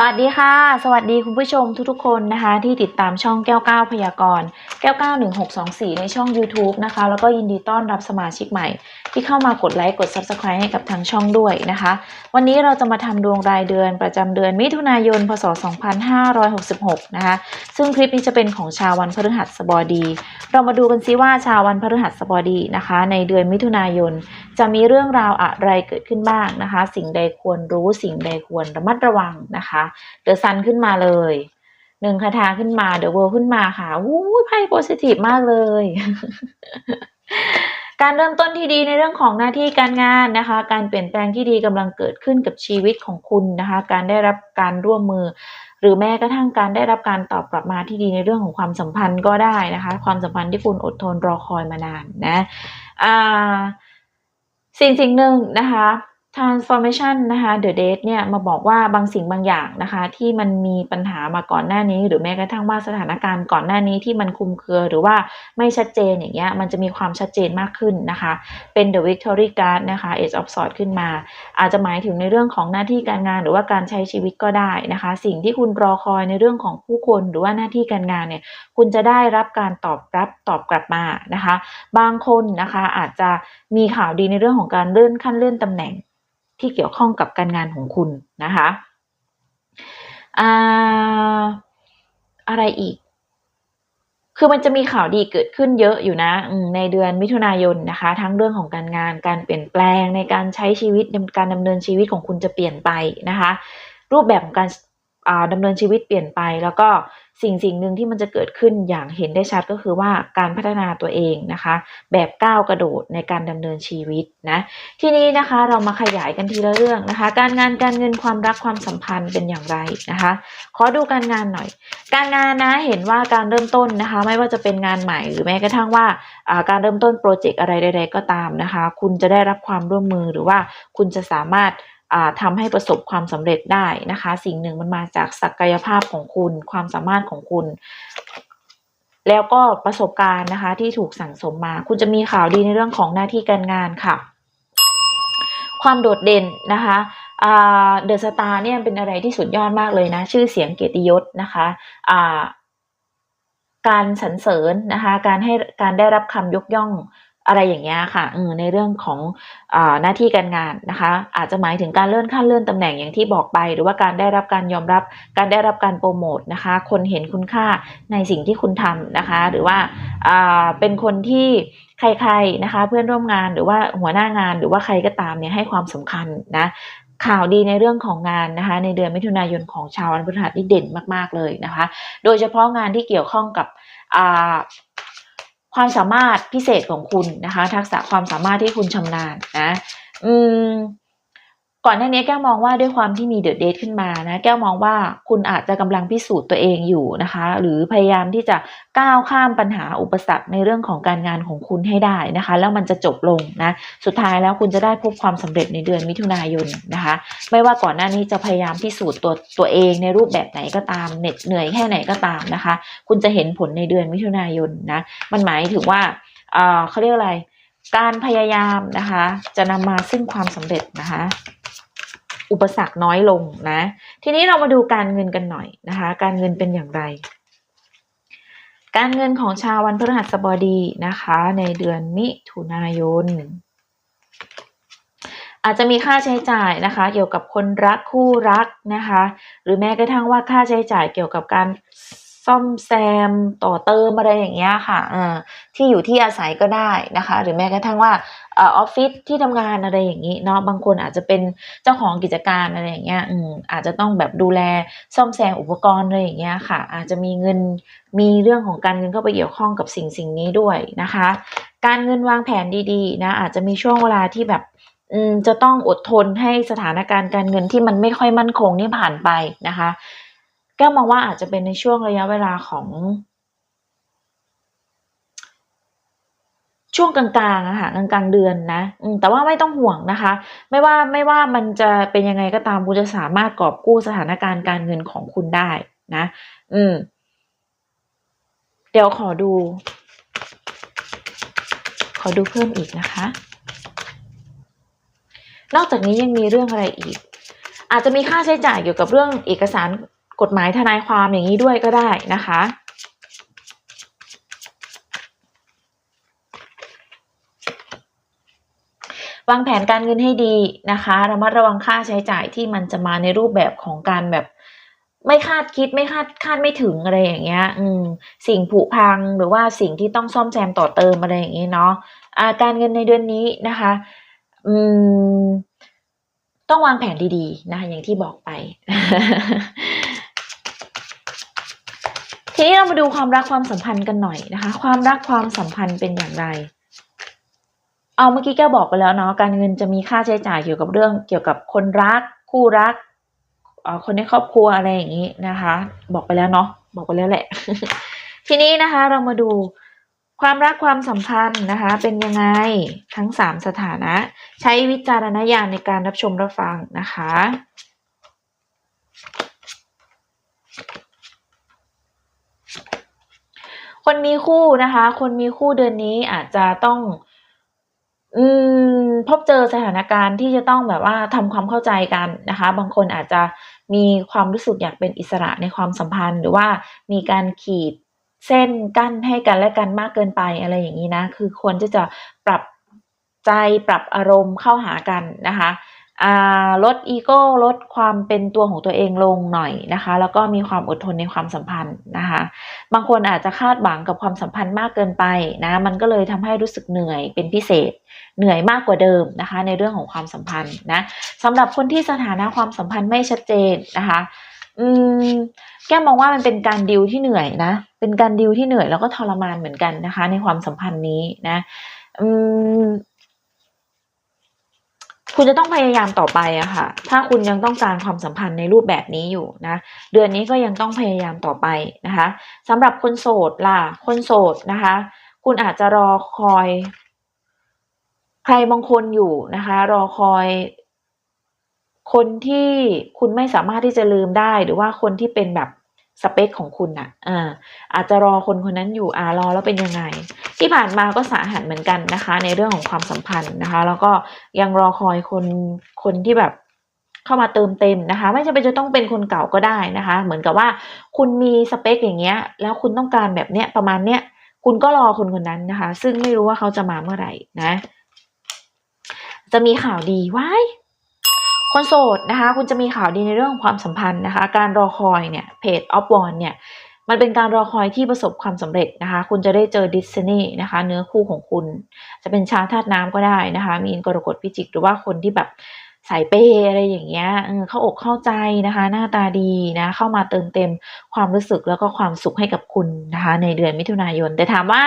สวัสดีค่ะ สวัสดีคุณผู้ชมทุกๆคนนะคะ ที่ติดตามช่องแก้วก้าพยากรณ์แก้วก้า1624ในช่อง YouTube นะคะ แล้วก็ยินดีต้อนรับสมาชิกใหม่ ที่เข้ามากดไลค์กด Subscribe ให้กับทางช่องด้วยนะคะ วันนี้เราจะมาทำดวงรายเดือนประจำเดือนมิถุนายน พศ 2566 นะคะ ซึ่งคลิปนี้จะเป็นของชาววันพฤหัสบดี เรามาดูกันซิว่าชาววันพฤหัสบดีนะคะ ในเดือนมิถุนายน จะมีเรื่องราวอะไรเกิดขึ้นบ้างนะคะ สิ่งใดควรรู้สิ่งใดควรระมัดระวังนะคะเดอะซันขึ้นมาเลยหนึ่งคาถาขึ้นมาเดอะเวิลขึ้นมาค่ะวู้ยไพ่โพสิทีฟมากเลย การเริ่มต้นที่ดีในเรื่องของหน้าที่การงานนะคะ การเปลี่ยนแปลงที่ดีกำลังเกิดขึ้นกับชีวิตของคุณนะคะ การได้รับการร่วมมือ หรือแม้กระทั่งการได้รับการตอบกลับมาที่ดีในเรื่องของความสัมพันธ์ก็ได้นะคะ ความสัมพันธ์ที่คุณอดทนรอคอยมานานนะอ่า สิ่งสิ่งหนึ่งนะคะ transformation นะคะ the date เนี่ยมาบอกว่าบางสิ่งบางอย่างนะคะ ที่มันมีปัญหามาก่อนหน้านี้ หรือแม้กระทั่งว่าสถานการณ์ก่อนหน้านี้ที่มันคุมเครือหรือว่าไม่ชัดเจนอย่างเงี้ยมันจะมีความชัดเจนมากขึ้นนะคะ เป็น the victory card นะคะ age of sword ขึ้นมา อาจจะหมายถึงในเรื่องของหน้าที่การงานหรือว่าการใช้ชีวิตก็ได้นะคะ สิ่งที่คุณรอคอยในเรื่องของผู้คนหรือว่าหน้าที่การงานเนี่ยคุณจะได้รับการตอบรับตอบกลับมานะคะ บางคนนะคะอาจจะมีข่าวดีในเรื่องของการเลื่อนขั้นเลื่อนตำแหน่ง ที่เกี่ยวข้องกับการงานของคุณนะคะอะอะไรอีก คือมันจะมีข่าวดีเกิดขึ้นเยอะอยู่นะในเดือนมิถุนายนนะคะ ทั้งเรื่องของการงานการเปลี่ยนแปลงในการใช้ชีวิตการดำเนินชีวิตของคุณจะเปลี่ยนไปนะคะ รูปแบบของการ ดำเนินชีวิตเปลี่ยนไป แล้วก็สิ่งสิ่งหนึ่งที่มันจะเกิดขึ้นอย่างเห็นได้ชัดก็คือว่าการพัฒนาตัวเองนะคะ แบบก้าวกระโดดในการดำเนินชีวิตนะทีนี้นะคะเรามาขยายกันทีละเรื่องนะคะ การงานการเงินความรักความสัมพันธ์เป็นอย่างไรนะคะ ขอดูการงานหน่อย การงานนะเห็นว่าการเริ่มต้นนะคะ ไม่ว่าจะเป็นงานใหม่หรือแม้กระทั่งว่าอ่าการเริ่มต้นโปรเจกต์อะไรใด ๆ ก็ตามนะคะ คุณจะได้รับความร่วมมือหรือว่าคุณจะสามารถ อ่าทำให้ประสบความสำเร็จได้นะคะ สิ่งหนึ่งมันมาจากศักยภาพของคุณ ความสามารถของคุณ แล้วก็ประสบการณ์นะคะที่ถูกสั่งสมมา คุณจะมีข่าวดีในเรื่องของหน้าที่การงานค่ะ ความโดดเด่นนะคะเดอะสตาร์เนี่ยเป็นอะไรที่สุดยอดมากเลยนะ ชื่อเสียงเกียรติยศนะคะอ่าการสรรเสริญนะคะ การให้การได้รับคำยกย่อง อะไรอย่างเงี้ยค่ะเออในเรื่องของอหน้าที่การงานนะคะ อาจจะหมายถึงการเลื่อนขั้นเลื่อนตำแหน่งอย่างที่บอกไป หรือว่าการได้รับการยอมรับการได้รับการโปรโมทนะคะ คนเห็นคุณค่าในสิ่งที่คุณทำนะคะ หรือว่าเป็นคนที่ใครๆนะคะ เพื่อนร่วมงานหรือว่าหัวหน้างานหรือว่าใครก็ตามเนี่ยให้ความสำคัญนะข่าวดีในเรื่องของงานนะคะ ในเดือนมิถุนายนของชาววันพฤหัสที่เด่นมากๆเลยนะคะ โดยเฉพาะงานที่เกี่ยวข้องกับ ความสามารถพิเศษของคุณนะคะ ทักษะความสามารถที่คุณชำนาญนะ อืม ก่อนหน้านี้แก้วมองว่าด้วยความที่มีเดอะเดทขึ้นมานะ แก้วมองว่าคุณอาจจะกำลังพิสูจน์ตัวเองอยู่นะคะ หรือพยายามที่จะก้าวข้ามปัญหาอุปสรรคในเรื่องของการงานของคุณให้ได้นะคะ แล้วมันจะจบลงนะ สุดท้ายแล้วคุณจะได้พบความสำเร็จในเดือนมิถุนายนนะคะ ไม่ว่าก่อนหน้านี้จะพยายามพิสูจน์ตัวตัวเองในรูปแบบไหนก็ตามเหน็ดเหนื่อยแค่ไหนก็ตามนะคะ คุณจะเห็นผลในเดือนมิถุนายนนะ มันหมายถึงว่าเออเขาเรียกอะไร การพยายามนะคะ จะนำมาซึ่งความสำเร็จนะคะ อุปสรรคน้อยลงนะ ทีนี้เรามาดูการเงินกันหน่อยนะคะ การเงินเป็นอย่างไร การเงินของชาววันพฤหัสบดีนะคะ ในเดือนมิถุนายน อาจจะมีค่าใช้จ่ายนะคะ เกี่ยวกับคนรักคู่รักนะคะ หรือแม้กระทั่งว่าค่าใช้จ่ายเกี่ยวกับการ ซ่อมแซมต่อเติมอะไรอย่างเงี้ยค่ะที่อยู่ที่อาศัยก็ได้นะคะ หรือแม้กระทั่งว่าออฟฟิศที่ทำงานอะไรอย่างนี้เนาะบางคนอาจจะเป็นเจ้าของกิจการอะไรอย่างเงี้ยอืมอาจจะต้องแบบดูแลซ่อมแซมอุปกรณ์อะไรอย่างเงี้ยค่ะ อาจจะมีเงินมีเรื่องของการเงินเข้าไปเกี่ยวข้องกับสิ่งสิ่งนี้ด้วยนะคะ การเงินวางแผนดีๆนะอาจจะมีช่วงเวลาที่แบบจะต้องอดทนให้สถานการณ์การเงินที่มันไม่ค่อยมั่นคงนี่ผ่านไปนะคะ ก้วมองว่าอาจจะเป็นในช่วงระยะเวลาของ ช่วงกลางๆอะค่ะกลางๆเดือนนะแต่ว่าไม่ต้องห่วงนะคะ ไม่ว่าไม่ว่ามันจะเป็นยังไงก็ตามคุณจะสามารถกอบกู้สถานการณ์การเงินของคุณได้นะ อืม เดี๋ยวขอดู ขอดูเพิ่มอีกนะคะ นอกจากนี้ยังมีเรื่องอะไรอีก อาจจะมีค่าใช้จ่ายเกี่ยวกับเรื่องเอกสาร กฎหมายทนายความอย่างนี้ด้วยก็ได้นะคะ วางแผนการเงินให้ดีนะคะระมัดระวังค่าใช้จ่ายที่มันจะมาในรูปแบบของการแบบไม่คาดคิดไม่คาดคาดไม่ถึงอะไรอย่างเงี้ย อืม สิ่งผุพังหรือว่าสิ่งที่ต้องซ่อมแซมต่อเติมอะไรอย่างเงี้เนาะอาการเงินในเดือนนี้นะคะ อืม ต้องวางแผนดีๆ นะคะอย่างที่บอกไป ทีนี้เรามาดูความรักความสัมพันธ์กันหน่อยนะคะ ความรักความสัมพันธ์เป็นอย่างไร เอาเมื่อกี้แก้วบอกไปแล้วเนาะการเงินจะมีค่าใช้จ่ายเกี่ยวกับเรื่อง เกี่ยวกับคนรัก คู่รักคนในครอบครัวอะไรอย่างนี้นะคะ บอกไปแล้วเนาะบอกไปแล้วแหละ ทีนี้นะคะเรามาดูความรักความสัมพันธ์นะคะ เป็นยังไงทั้งสามสถานะ ใช้วิจารณญาณในการรับชมรับฟังนะคะ คนมีคู่นะคะ คนมีคู่เดือนนี้อาจจะต้องอืมพบเจอสถานการณ์ที่จะต้องแบบว่าทำความเข้าใจกันนะคะ บางคนอาจจะมีความรู้สึกอยากเป็นอิสระในความสัมพันธ์ หรือว่ามีการขีดเส้นกั้นให้กันและกันมากเกินไปอะไรอย่างนี้นะ คือควรที่จะปรับใจปรับอารมณ์เข้าหากันนะคะ ลดอีโก้ลดความเป็นตัวของตัวเองลงหน่อยนะคะ แล้วก็มีความอดทนในความสัมพันธ์นะคะ บางคนอาจจะคาดหวังกับความสัมพันธ์มากเกินไปนะมันก็เลยทำให้รู้สึกเหนื่อยเป็นพิเศษ เหนื่อยมากกว่าเดิมนะคะ ในเรื่องของความสัมพันธ์นะสำหรับคนที่สถานะความสัมพันธ์ไม่ชัดเจนนะคะอืมแก้มองว่ามันเป็นการดิวที่เหนื่อยนะ เป็นการดิวที่เหนื่อยแล้วก็ทรมานเหมือนกันนะคะ ในความสัมพันธ์นี้นะอืม คุณจะต้องพยายามต่อไปอะค่ะ ถ้าคุณยังต้องการความสัมพันธ์ในรูปแบบนี้อยู่นะ เดือนนี้ก็ยังต้องพยายามต่อไปนะคะสำหรับคนโสดล่ะ คนโสดนะคะ คุณอาจจะรอคอย ใครบางคนอยู่นะคะ รอคอยคนที่คุณไม่สามารถที่จะลืมได้หรือว่าคนที่เป็นแบบสเปคของคุณนะอ่าอาจจะรอคนคนนั้นอยู่อ่ารอแล้วเป็นยังไง ที่ผ่านมาก็สาหัสเหมือนกันนะคะ ในเรื่องของความสัมพันธ์นะคะ แล้วก็ยังรอคอยคนคนที่แบบเข้ามาเติมเต็มนะคะ ไม่จำเป็นจะต้องเป็นคนเก่าก็ได้นะคะ เหมือนกับว่าคุณมีสเปคอย่างเงี้ย แล้วคุณต้องการแบบเนี้ยประมาณเนี้ยคุณก็รอคนคนนั้นนะคะ ซึ่งไม่รู้ว่าเขาจะมาเมื่อไหร่นะ จะมีข่าวดีว้ายคนโสดนะคะ คุณจะมีข่าวดีในเรื่องของความสัมพันธ์นะคะ การรอคอยเนี่ยเพจออฟวอนเนี่ย มันเป็นการรอคอยที่ประสบความสำเร็จนะคะ คุณจะได้เจอดิสนีย์นะคะ เนื้อคู่ของคุณ จะเป็นชาวธาตุน้ำก็ได้นะคะ มีนกรกฎพิจิกหรือว่าคนที่แบบสายเปย์อะไรอย่างเงี้ยเข้าอกเข้าใจนะคะ หน้าตาดีนะ เข้ามาเติมเต็มความรู้สึกแล้วก็ความสุขให้กับคุณนะคะ ในเดือนมิถุนายน แต่ถามว่า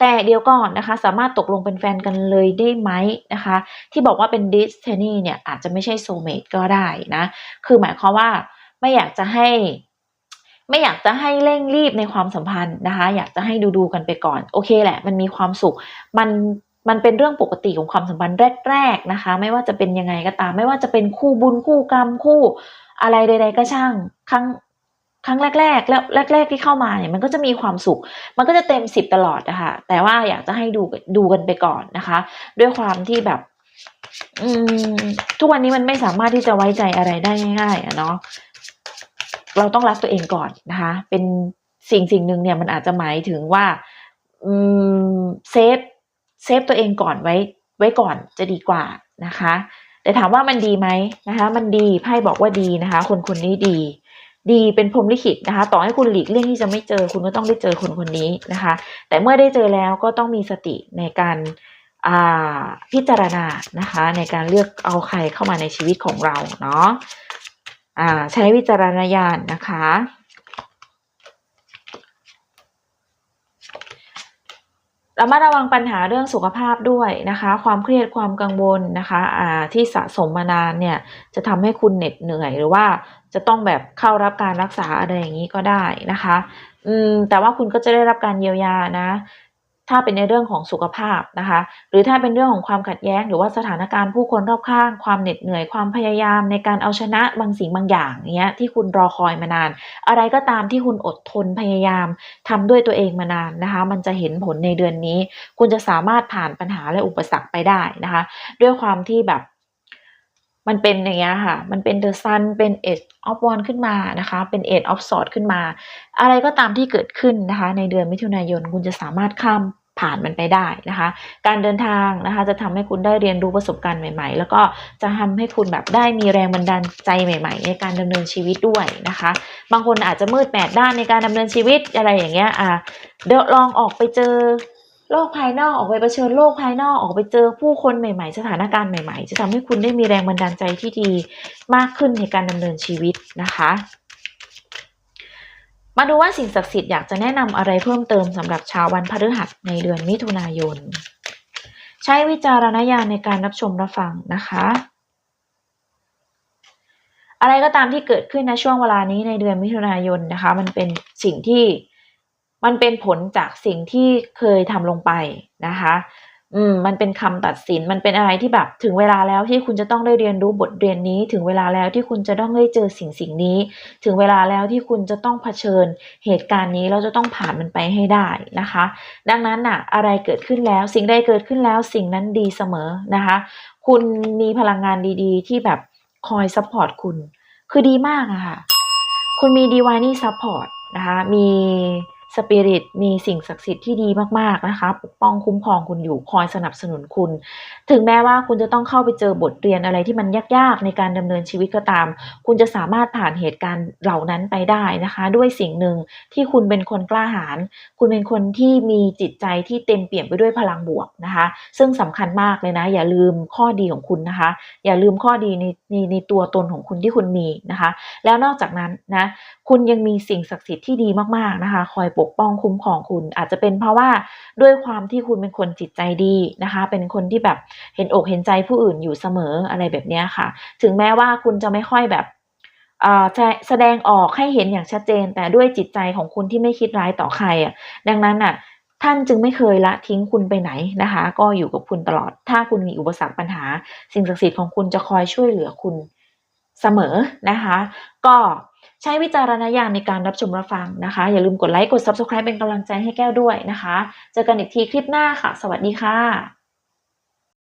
แต่เดียวก่อนนะคะ สามารถตกลงเป็นแฟนกันเลยได้ไหมนะคะ ที่บอกว่าเป็นดิส t นีเนี่ยอาจจะไม่ใช่โซเม e ก็ได้นะ คือหมายความว่าไม่อยากจะให้ ไม่อยากจะให้เร่งรีบในความสัมพันธ์นะคะ อยากจะให้ดูดูๆกันไปก่อน โอเคแหละ มันมีความสุข มันมันเป็นเรื่องปกติของความสัมพันธ์แรก ๆนะคะ ไม่ว่าจะเป็นยังไงก็ตาม ไม่ว่าจะเป็นคู่บุญคู่กรรมคู่ อะไรใด ๆ ก็ช่างครั้งครั้งแรก ๆ แล้วแรก ๆ ที่เข้ามาเนี่ยมันก็จะมีความสุข มันก็จะเต็มสิบตลอดนะคะแต่ว่าอยากจะให้ดูดูกันไปก่อนนะคะ ด้วยความที่แบบ อืม ทุกวันนี้มันไม่สามารถที่จะไว้ใจอะไรได้ง่ายๆอะเนาะ เราต้องรักตัวเองก่อนนะคะ เป็นสิ่งสิ่งหนึ่งเนี่ยมันอาจจะหมายถึงว่าเซฟเซฟตัวเองก่อนไว้ไว้ก่อนจะดีกว่านะคะ แต่ถามว่ามันดีไหมนะคะ มันดีไพ่บอกว่าดีนะคะ คนคนนี้ดี ดีเป็นพรหมลิขิตนะคะ ต่อให้คุณหลีกเลี่ยงที่จะไม่เจอคุณก็ต้องได้เจอคนคนนี้นะคะ แต่เมื่อได้เจอแล้วก็ต้องมีสติในการอ่าพิจารณานะคะ ในการเลือกเอาใครเข้ามาในชีวิตของเราเนาะ ใช้วิจารณญาณนะคะ ระมัดระวังปัญหาเรื่องสุขภาพด้วยนะคะ ความเครียดความกังวลนะคะอ่าที่สะสมมานานเนี่ยจะทำให้คุณเหน็ดเหนื่อยหรือว่าจะต้องแบบเข้ารับการรักษาอะไรอย่างนี้ก็ได้นะคะ อืมแต่ว่าคุณก็จะได้รับการเยียวยานะ ถ้าเป็นในเรื่องของสุขภาพนะคะ หรือถ้าเป็นเรื่องของความขัดแย้ง หรือว่าสถานการณ์ผู้คนรอบข้าง ความเหน็ดเหนื่อยความพยายามในการเอาชนะบางสิ่งบางอย่างเนี้ยที่คุณรอคอยมานาน อะไรก็ตามที่คุณอดทนพยายามทำด้วยตัวเองมานานนะคะ มันจะเห็นผลในเดือนนี้ คุณจะสามารถผ่านปัญหาและอุปสรรคไปได้นะคะ ด้วยความที่แบบมันเป็นอย่างเงี้ยค่ะ มันเป็น The Sun เป็น Eight of w a n d ขึ้นมานะคะ เป็น Eight of Sword ขึ้นมา อะไรก็ตามที่เกิดขึ้นนะคะ ในเดือนมิถุนายนคุณจะสามารถข้าม ผ่านมันไปได้นะคะ การเดินทางนะคะจะทำให้คุณได้เรียนรู้ประสบการณ์ใหม่ๆ แล้วก็จะทำให้คุณแบบได้มีแรงบันดาลใจใหม่ ๆ ในการดำเนินชีวิตด้วยนะคะ บางคนอาจจะมืดแปดด้านในการดำเนินชีวิตอะไรอย่างเงี้ยอะเดี๋ยวลองออกไปเจอโลกภายนอกออกไปเผชิญโลกภายนอกออกไปเจอผู้คนใหม่ ๆ สถานการณ์ใหม่ ๆ จะทำให้คุณได้มีแรงบันดาลใจที่ดีมากขึ้นในการดำเนินชีวิตนะคะ มาดูว่าสิ่งศักดิ์สิทธิ์อยากจะแนะนำอะไรเพิ่มเติมสำหรับชาววันพฤหัสในเดือนมิถุนายน ใช้วิจารณญาณในการรับชมรับฟังนะคะ อะไรก็ตามที่เกิดขึ้นในช่วงเวลานี้ในเดือนมิถุนายนนะคะ มันเป็นสิ่งที่มันเป็นผลจากสิ่งที่เคยทำลงไปนะคะ อืมมันเป็นคำตัดสินมันเป็นอะไรที่แบบ ถึงเวลาแล้วที่คุณจะต้องได้เรียนรู้บทเรียนนี้ ถึงเวลาแล้วที่คุณจะต้องได้เจอสิ่งสิ่งนี้ ถึงเวลาแล้วที่คุณจะต้องเผชิญเหตุการณ์นี้เราจะต้องผ่านมันไปให้ได้นะคะ ดังนั้นน่ะ อะไรเกิดขึ้นแล้ว สิ่งใดเกิดขึ้นแล้วสิ่งนั้นดีเสมอนะคะ คุณมีพลังงานดีๆ ที่แบบคอยซัพพอร์ตคุณ คือดีมากอะค่ะ คุณมี Divine Support นะคะมี สปิริตมีสิ่งศักดิ์สิทธิ์ที่ดีมากๆนะคะปกป้องคุ้มครองคุณอยู่คอยสนับสนุนคุณ ถึงแม้ว่าคุณจะต้องเข้าไปเจอบทเรียนอะไรที่มันยากๆ ในการดำเนินชีวิตก็ตาม คุณจะสามารถผ่านเหตุการณ์เหล่านั้นไปได้นะคะ ด้วยสิ่งหนึ่งที่คุณเป็นคนกล้าหาญคุณเป็นคนที่มีจิตใจที่เต็มเปี่ยมไปด้วยพลังบวกนะคะ ซึ่งสำคัญมากเลยนะ อย่าลืมข้อดีของคุณนะคะ อย่าลืมข้อดีในในในตัวตนของคุณที่คุณมีนะคะ แล้วนอกจากนั้นนะคุณยังมีสิ่งศักดิ์สิทธิ์ที่ดีมากๆนะคะ คอยปกป้องคุ้มครองคุณ อาจจะเป็นเพราะว่าด้วยความที่คุณเป็นคนจิตใจดีนะคะ เป็นคนที่แบบเห็นอกเห็นใจผู้อื่นอยู่เสมออะไรแบบนี้ค่ะ ถึงแม้ว่าคุณจะไม่ค่อยแบบอ่อจะแสดงออกให้เห็นอย่างชัดเจน แต่ด้วยจิตใจของคุณที่ไม่คิดร้ายต่อใครอะดังนั้นอะท่านจึงไม่เคยละทิ้งคุณไปไหนนะคะ ก็อยู่กับคุณตลอด ถ้าคุณมีอุปสรรคปัญหา สิ่งศักดิ์สิทธิ์ของคุณจะคอยช่วยเหลือคุณเสมอนะคะ ก็ ใช้วิจารณญาณในการรับชมรับฟังนะคะ อย่าลืมกดไลค์กด subscribe เป็นกำลังใจให้แก้วด้วยนะคะ เจอกันอีกทีคลิปหน้าค่ะ สวัสดีค่ะ